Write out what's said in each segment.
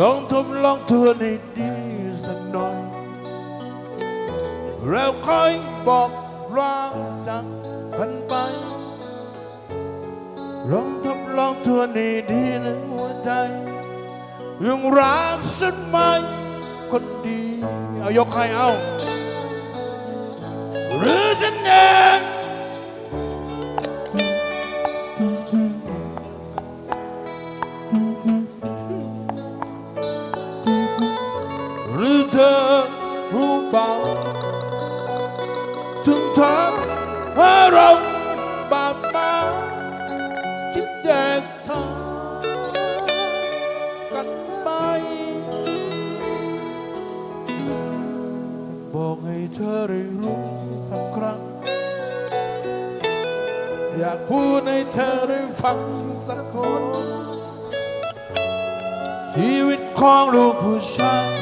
ลองทบลองทวนให้ดีสักหน่อย แล้วค่อยบอกรักจากกันไป ลองทบลองทวนให้ดีในหัวใจ ยังรักฉันไหมคนดี เอายกให้เอา หรือฉันเอง รู้เปล่าถึงทางให้เราบาปมาคิดแยกทางกันไปบอกให้เธอได้รู้สักครั้ง อยากพูดให้เธอได้ฟังสักคน ชีวิตของลูกผู้ชาย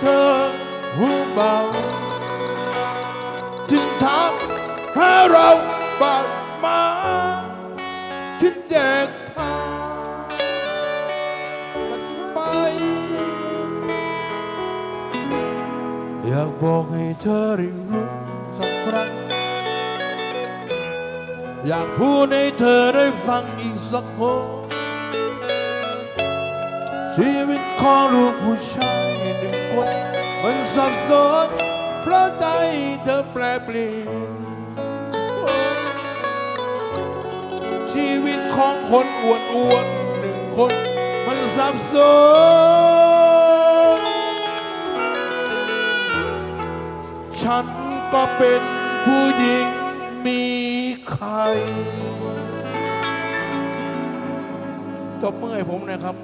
เธอหูเบาถึงทำให้เราบาดหมางคิดแยกทางกันไป อยากบอกให้เธอได้รู้สักครั้ง อยากพูดให้เธอได้ฟังอีกสักคนชีวิตของลูกผู้ชาย หนึ่งคนมันสับสนเพราะใจเธอแปรเปลี่ยนชีวิตของคนอ้วนอ้วนหนึ่งคน มันสับสนฉันก็เป็นผู้หญิงมีใครตบมือให้ผมนะครับ